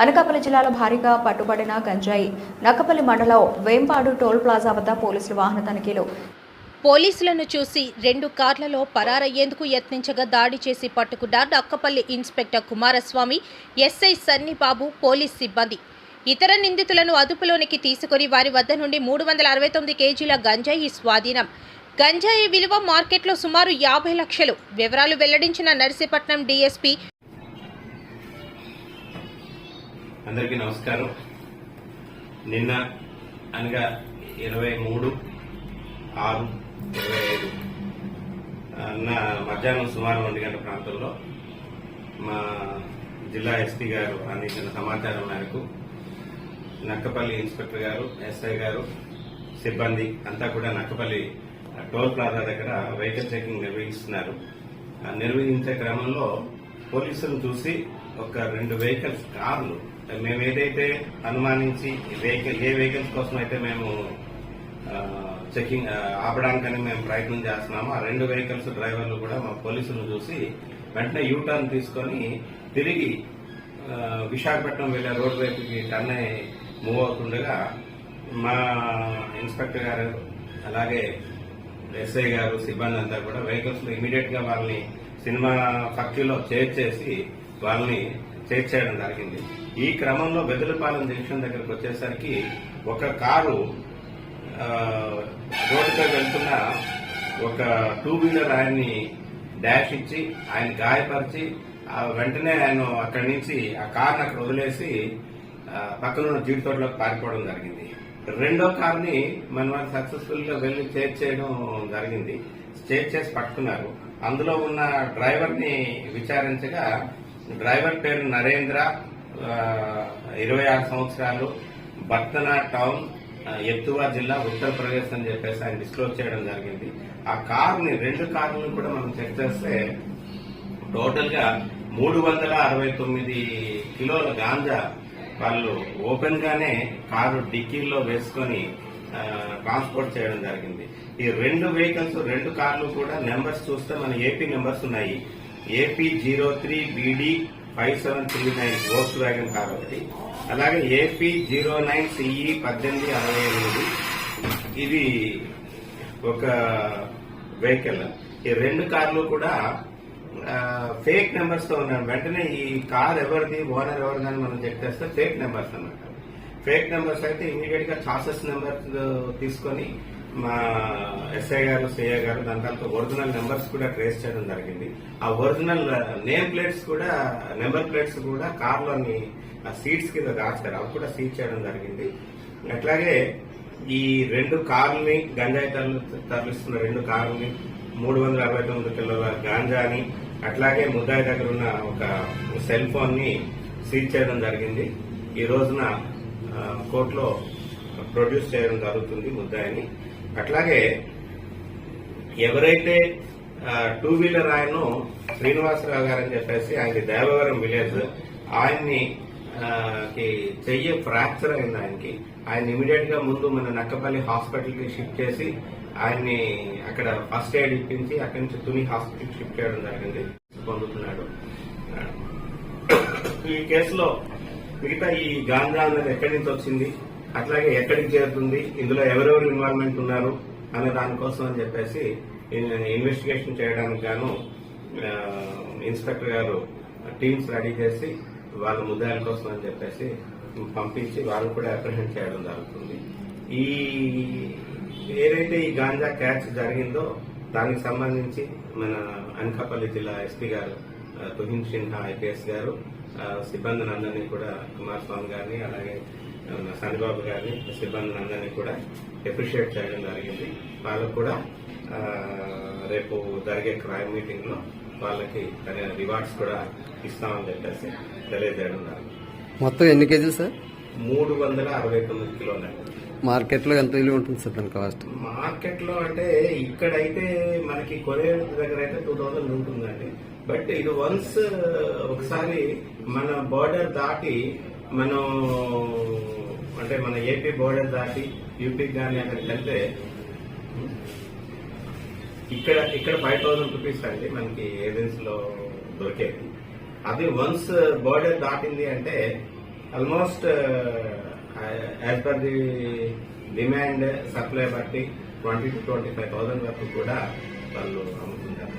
అనకాపల్లి జిల్లాలో భారీగా పట్టుబడిన గంజాయి. నక్కపల్లి మండలం వేంపాడు టోల్ ప్లాజా వద్ద పోలీసులు వాహన తనిఖీలు. పోలీసులను చూసి రెండు కార్లలో పరారయ్యేందుకు యత్నించగా దాడి చేసి పట్టుకున్నారు Nakkapalli inspector Kumaraswamy SI Sannibabu police సిబ్బంది. ఇతర నిందితులను అదుపులోనికి తీసుకొని వారి వద్ద నుండి మూడు వందల అరవై తొమ్మిది కేజీల గంజాయి స్వాధీనం. గంజాయి విలువ మార్కెట్లో సుమారు యాభై లక్షలు. వివరాలు వెల్లడించిన నర్సీపట్నం డీఎస్పీ అందరికీ నమస్కారం. నిన్న అనగా ఇరవై మూడు ఆరు ఇరవై ఐదు నా మధ్యాహ్నం సుమారు రెండు గంటల ప్రాంతంలో మా జిల్లా ఎస్పీ గారు అందించిన సమాచారం మేరకు నక్కపల్లి ఇన్స్పెక్టర్ గారు ఎస్ఐ గారు సిబ్బంది అంతా కూడా నక్కపల్లి టోల్ ప్లాజా దగ్గర వెహికల్ చెకింగ్ నిర్వహిస్తున్నారు. నిర్వహించే క్రమంలో పోలీసులు చూసి ఒక రెండు వెహికల్స్ కార్లు మేము ఏదైతే అనుమానించి వెహికల్ ఏ వెహికల్స్ కోసం అయితే మేము చెకింగ్ ఆపడానికని మేము ప్రయత్నం చేస్తున్నాము ఆ రెండు వెహికల్స్ డ్రైవర్లు కూడా మా పోలీసులు చూసి వెంటనే యూ టర్న్ తీసుకొని తిరిగి విశాఖపట్నం వెళ్ళే రోడ్ వైపుకి టర్న్ అయి మూవ్ అవుతుండగా మా ఇన్స్పెక్టర్ గారు అలాగే ఎస్ఐ గారు సిబ్బంది అంతా కూడా వెహికల్స్లో ఇమీడియట్గా వాళ్ళని సినిమా ఫ్యాక్టరీలో చేర్చేసి వాళ్ళని చేర్చేయడం జరిగింది. ఈ క్రమంలో వెదులపాలెం జంక్షన్ దగ్గరకు వచ్చేసరికి ఒక కారు రోడ్డుపై వెళ్తున్న ఒక టూ వీలర్ ఆయన్ని డాష్ ఇచ్చి ఆయన గాయపరిచి ఆ వెంటనే ఆయన అక్కడి నుంచి ఆ కార్ని అక్కడ వదిలేసి పక్కనున్న పక్కన జీడి తోటలోకి పారిపోవడం జరిగింది. రెండో కార్ని మన సక్సెస్ఫుల్గా వెళ్ళి చేర్చేయడం జరిగింది. చేర్చేసి పట్టుకున్నారు. అందులో ఉన్న డ్రైవర్ని విచారించగా డ్రైవర్ పేరు నరేంద్ర ఇరవై ఆరు సంవత్సరాలు బర్తనా టౌన్ ఎత్తువా జిల్లా ఉత్తరప్రదేశ్ అని చెప్పేసి ఆయన డిస్క్లోజ్ చేయడం జరిగింది. ఆ కార్ని రెండు కార్లను కూడా మనం చెక్ చేస్తే టోటల్గా మూడు వందల అరవై తొమ్మిది కిలోల గాంజా వాళ్ళు ఓపెన్ గానే కారు డిక్కీల్లో వేసుకొని ట్రాన్స్పోర్ట్ చేయడం జరిగింది. ఈ రెండు వెహికల్స్ రెండు కార్లు కూడా నెంబర్స్ చూస్తే మన ఏపీ నెంబర్స్ ఉన్నాయి. AP zero three BD five seven three nine Volkswagen car car ఒకటి అలాగే ఏపీ జీరో నైన్ సిఈ పద్దెనిమిది అరవై ఎనిమిది. ఇది ఒక వెహికల్. ఈ రెండు కార్లు కూడా ఫేక్ నెంబర్స్తో ఉన్నాయి వెంటనే ఈ కార్ ఎవరిది ఓనర్ ఎవరిది అని మనం చెక్ చేస్తే ఫేక్ నెంబర్స్ అన్నమాట. ఫేక్ నెంబర్స్ అయితే ఇమీడియట్గా చాసెస్ నెంబర్ తీసుకొని మా ఎస్ఐ గారు సిఐ గారు దాని తర్వాత ఒరిజినల్ నెంబర్స్ కూడా ట్రేస్ చేయడం జరిగింది. ఆ ఒరిజినల్ నేమ్ ప్లేట్స్ కూడా నెంబర్ ప్లేట్స్ కూడా కార్లోని సీట్స్ కింద దాచారు. అవి కూడా సీట్ చేయడం జరిగింది. అట్లాగే ఈ రెండు కార్లని గంజాయి తరలిస్తున్న రెండు కార్లని మూడు వందల అరవై తొమ్మిది కిలోల గాంజాని అట్లాగే ముద్దాయి దగ్గర ఉన్న ఒక సెల్ ఫోన్ని సీజ్ చేయడం జరిగింది. ఈ రోజున కోర్టులో ప్రొడ్యూస్ చేయడం జరుగుతుంది ముద్దాయిని. అట్లాగే ఎవరైతే టూ వీలర్ ఆయన శ్రీనివాసరావు గారు అని చెప్పేసి ఆయన దేవవరం విలేజ్ ఆయన్ని చెయ్యి ఫ్రాక్చర్ అయింది ఆయనకి. ఆయన ఇమీడియట్గా ముందు మన నక్కపల్లి హాస్పిటల్కి షిఫ్ట్ చేసి ఆయన్ని అక్కడ ఫస్ట్ ఎయిడ్ ఇప్పించి అక్కడి నుంచి తుని హాస్పిటల్ షిఫ్ట్ చేయడం జరిగింది పొందుతున్నాడు. ఈ కేసులో మిగతా ఈ గాంజా అన్నది ఎక్కడి నుంచి వచ్చింది? అట్లాగే ఎక్కడికి చేరుతుంది ఇందులో ఎవరెవరు ఇన్వాల్వ్మెంట్ ఉన్నారు అనే దానికోసం అని చెప్పేసి ఇన్వెస్టిగేషన్ చేయడానికి గాను ఇన్స్పెక్టర్ గారు టీమ్స్ రెడీ చేసి వాళ్ళ ముద్దాయిల కోసం అని చెప్పేసి పంపించి వాళ్ళు కూడా అప్రహెండ్ చేయడం జరుగుతుంది. ఈ ఏదైతే ఈ గాంజా క్యాచ్ జరిగిందో దానికి సంబంధించి మన అనకాపల్లి జిల్లా ఎస్పీ గారు తుహిన్ సిన్హా ఐపీఎస్ గారు సిబ్బందిని అందరినీ కూడా కుమారస్వామి గారిని అలాగే సన్నిబాబు గారిని సిబ్బందిని అందరినీ కూడా అప్రిషియేట్ చేయడం జరిగింది. వాళ్ళకు కూడా రేపు జరిగే క్రైమ్ మీటింగ్లో వాళ్ళకి రివార్డ్స్ కూడా ఇస్తామని చెప్పేసి తెలియజేయడం మొత్తం ఎన్ని కేజీలు సార్? మూడు వందల అరవై తొమ్మిది కిలోలు మార్కెట్లో ఎంత విలువ ఉంటుంది సార్ దాని కాస్ట్ మార్కెట్లో అంటే ఇక్కడైతే మనకి కొరియర్ దగ్గర అయితే టూ థౌసండ్ ఉంటుందండి. బట్ ఇది వన్స్ ఒకసారి మన బోర్డర్ దాటి మనం అంటే మన ఏపీ బోర్డర్ దాటి యూపీకి కానీ అక్కడికి వెళ్తే ఇక్కడ ఇక్కడ ఫైవ్ థౌసండ్ రూపీస్ అండి మనకి ఏజెన్సీలో దొరికేది. అది వన్స్ బోర్డర్ దాటింది అంటే almost as per the demand supply బట్టి twenty to twenty five thousand వరకు కూడా వాళ్ళు అమ్ముతుంటారు